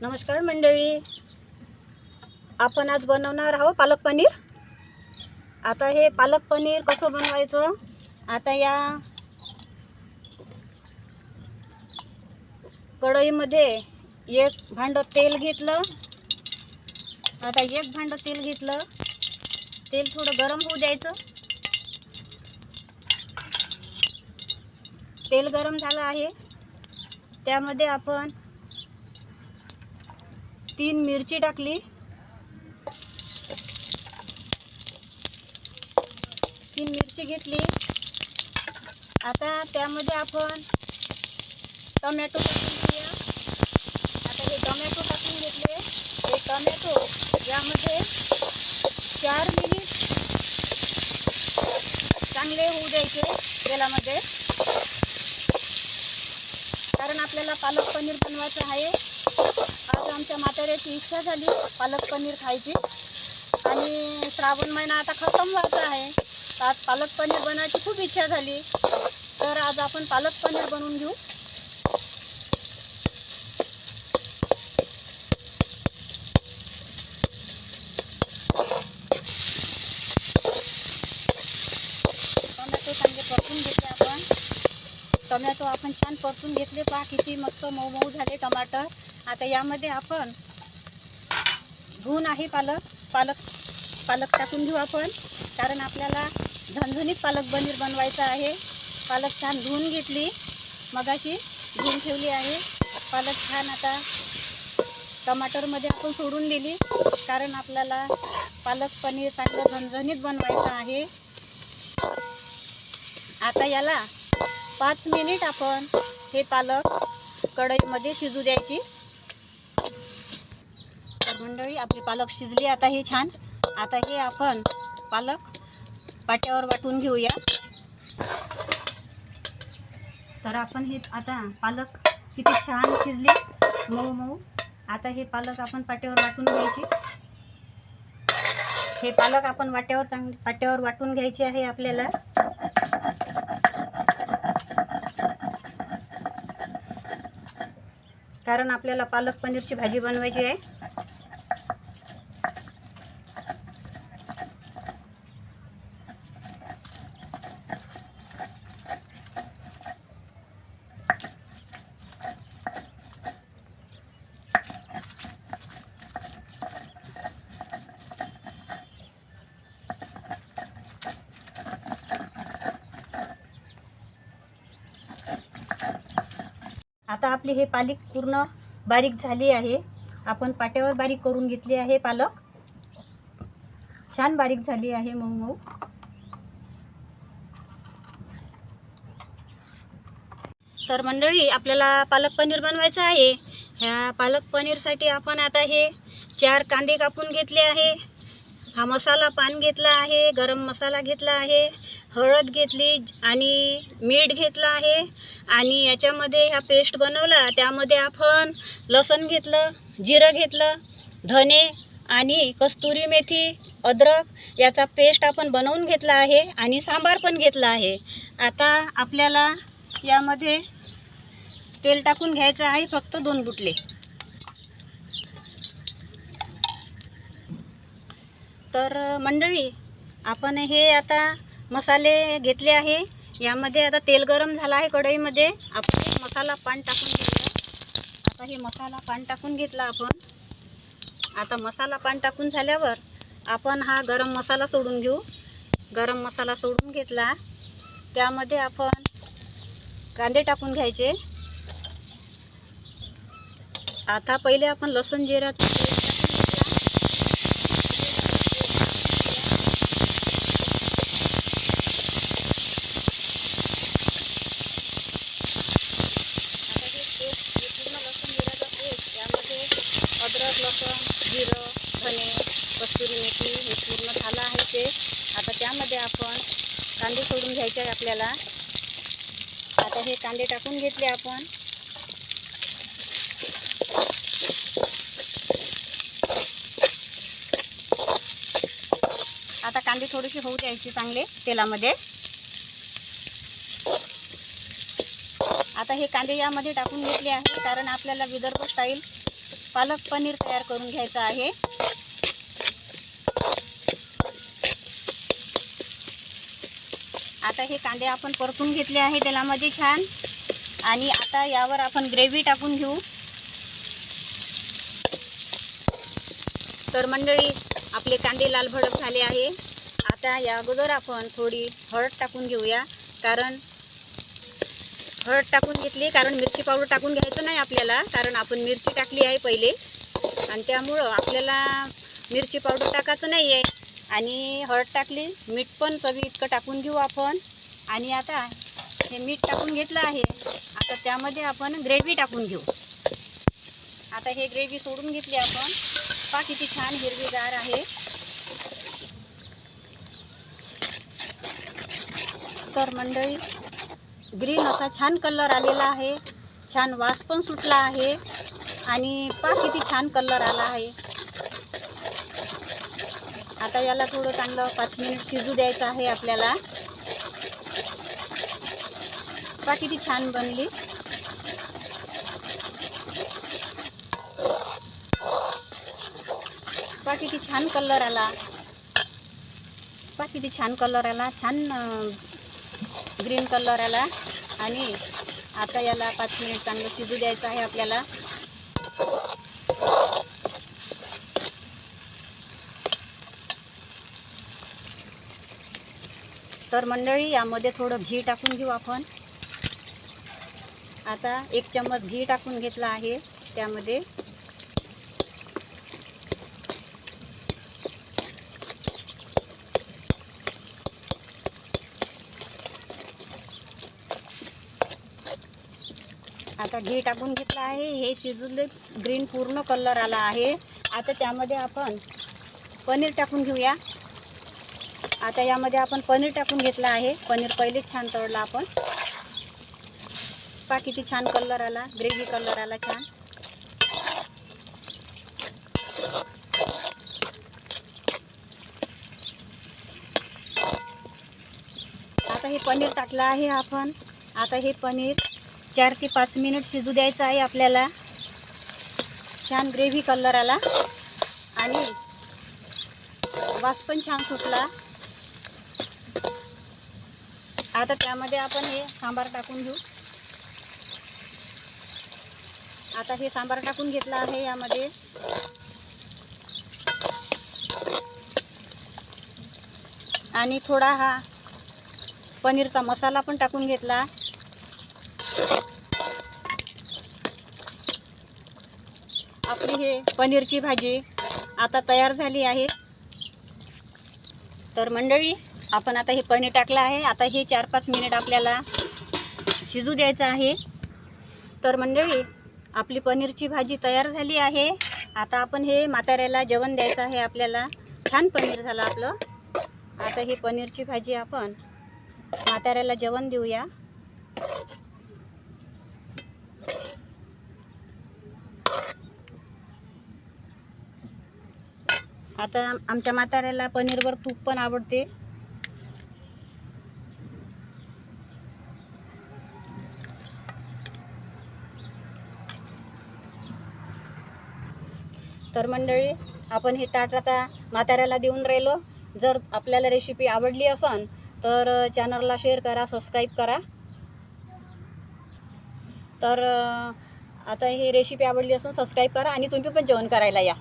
नमस्कार मंडळी. आपण आज बनवणार आहोत पालक पनीर. आता हे पालक पनीर कसं बनवायचं? आता या कढईमध्ये एक भांडं तेल घेतलं. आता एक भांडं तेल घेतलं. तेल थोडं गरम होऊ द्यायचं. तेल गरम झालं आहे. त्यामध्ये आपण तीन मिरची टाकली. तीन मिरची घेतली. आता त्यामध्ये आपण टोमॅटो टाकून घेऊया. आता हे टोमॅटो टाकून घेतले. हे टोमॅटो यामध्ये चार मिनिट चांगले होऊ द्यायचे तेलामध्ये. कारण आपल्याला पालक पनीर बनवायचं आहे. आज आमच्या म्हाताऱ्याची इच्छा झाली पालक पनीर खायची. आणि श्रावण महिना आता खतम व्हायचा आहे. तर आज पालक पनीर बनवायची खूप इच्छा झाली. तर आज आपण पालक पनीर बनवून घेऊ. टोमॅटो चांगले परतून घेतले आपण. टोमॅटो आपण छान परतून घेतले. पहा किती मस्त मऊ मऊ झाले टमाटर. आता यामध्ये आपण धुवून आहे पालक. पालक पालक टाकून घेऊ आपण. कारण आपल्याला झणझणीत पालक पनीर बनवायचं आहे. पालक छान धुवून घेतली. मगाशी धुवून ठेवली आहे. पालक छान आता टमाटरमध्ये आपण सोडून दिली. कारण आपल्याला पालक पनीर चांगलं झणझणीत बनवायचं आहे. आता याला पाच मिनिट आपण हे पालक कढईमध्ये शिजू द्यायची. मंडळी आपली पालक शिजली आता हे छान. आता हे आपण पालक पाट्यावर वाटून घेऊया. तर आपण हे आता पालक किती छान शिजले. मऊ मऊ. आता हे पालक आपण पाट्यावर वाटून घ्यायची. हे पालक आपण वाट्यावर चांगले पाट्यावर वाटून घ्यायचे आहे आपल्याला. कारण आपल्याला पालक पनीरची भाजी बनवायची आहे. आता आपली हे पालक पूर्ण बारीक झाली आहे. आपण पाट्यावर बारीक करून घेतली आहे पालक. छान बारीक झाली आहे मऊ मऊ. तर मंडळी आपल्याला पालक पनीर बनवायचं आहे. ह्या पालक पनीरसाठी आपण आता हे चार कांदे कापून घेतले आहे. हा मसाला पान घेतला आहे गरम मसाला घेतला आहे. हळद घेतली आणि मीठ घेतलं आहे आणि याच्यामध्ये ह्या पेस्ट बनवला. त्यामध्ये आपण लसण घेतलं जिरं घेतलं धने आणि कस्तुरी मेथी अद्रक याचा पेस्ट आपण बनवून घेतला आहे आणि सांबार पण घेतला आहे. आता आपल्याला यामध्ये तेल टाकून घ्यायचं आहे फक्त दोन बुटले. तर मंडळी आपण हे आता मसाले घेतले आहे. यामध्ये आता तेल गरम झालं आहे कढईमध्ये. आपण मसाला पान टाकून घेऊया. आता हे मसाला पान टाकून घेतला आपण. आता मसाला पान टाकून झाल्यावर आपण हा गरम मसाला सोडून घेऊ. गरम मसाला सोडून घेतला. त्यामध्ये आपण कांदे टाकून घ्यायचे. आता पहिले आपण लसूण जिरा पेस्ट टाकून घेतला आता हे पेस्ट हे पूर्ण लसूण जिऱ्याचा पेस्ट यामध्ये अद्रक लसूण जिरं धने कस्तुरी मेथी हे पूर्ण झालं आहे ते आता त्यामध्ये आपण कांदे सोडून घ्यायचे आहे आपल्याला. आता हे कांदे टाकून घेतले आपण. आता कांदे थोडेसे होऊ द्यायचे चांगले तेलामध्ये. आता हे कांदे यामध्ये टाकून घेतले आहे कारण आपल्याला विदर्भ स्टाईल पालक पनीर तयार करून घ्यायचं आहे. आता हे कांदे आपण परतून घेतले आहे तेलामध्ये छान. आणि आता यावर आपण ग्रेव्ही टाकून घेऊ. तर मंडळी आपले कांदे लाल भडक झाले आहे. आता या अगोदर आपण थोडी हळद टाकून घेऊया. कारण हळद टाकून घेतली कारण मिरची पावडर टाकून घ्यायचं नाही आपल्याला कारण आपण मिरची टाकली आहे पहिले. आणि त्यामुळं आपल्याला मिरची पावडर टाकायचं नाही आहे आणि हळद टाकली मीठ पण चवी इतकं टाकून घेऊ आपण. आणि आता हे मीठ टाकून घेतलं आहे आता त्यामध्ये आपण ग्रेव्ही टाकून घेऊ. आता हे ग्रेव्ही सोडून घेतली आपण. पा किती छान हिरवीगार आहे. तर मंडळी ग्रीन असा छान कलर आलेला आहे. छान वास पण सुटला आहे. आणि पहा किती छान कलर आला आहे. आता याला थोडं चांगलं पाच मिनिट शिजू द्यायचं आहे आपल्याला. पा किती छान बनली. पा किती छान कलर आला. पा किती छान कलर आला छान ग्रीन कलर आला. आणि आता याला पाच मिनिट चांगलं शिजू द्यायचं आहे आपल्याला. तर मंडळी यामध्ये थोडं घी टाकून घेऊ आपण. आता एक चम्मच घी टाकून घेतला आहे त्यामध्ये आता घी टाकून घेतलं आहे हे शिजूले ग्रीन पूर्ण कलर आला आहे. आता त्यामध्ये आपण पनीर टाकून घेऊया. आता यामध्ये आपण पनीर टाकून घेतलं आहे. पनीर पहिलेच छान तळलं आपण. पा किती छान कलर आला. ग्रेव्ही कलर आला छान. आता हे पनीर टाकलं आहे आपण. आता हे पनीर चार ते पाच मिनिट शिजू द्यायचं आहे आपल्याला. छान ग्रेव्ही कलर आला. आणि वास पण छान सुटला. आता त्यामध्ये आपण हे सांबार टाकून घेऊ. आता हे सांबार टाकून घेतला आहे यामध्ये. आणि थोडा हा पनीरचा मसाला पण टाकून घेतला. आपली हे पनीरची भाजी आता तयार झाली आहे. तर मंडळी आपण आता हे पनीर टाकलं आहे. आता हे चार पाच मिनिट आपल्याला शिजू द्यायचं आहे. तर मंडळी आपली पनीरची भाजी तयार झाली आहे. आता आपण हे म्हाताऱ्याला जेवण द्यायचं आहे आपल्याला. छान पनीर झालं आपलं. आता ही पनीरची भाजी आपण म्हाताऱ्याला जेवण देऊया. आता आमच्या म्हाताऱ्याला पनीरवर तूप पण आवडते. तर मंडळी आपण हे ताट आता म्हाताऱ्याला देऊन राहिलो. जर आपल्याला रेसिपी आवडली असन तर चॅनलला शेअर करा सबस्क्राईब करा. तर आता ही रेसिपी आवडली असून सबस्क्राईब करा आणि तुम्ही पण जेवण करायला या.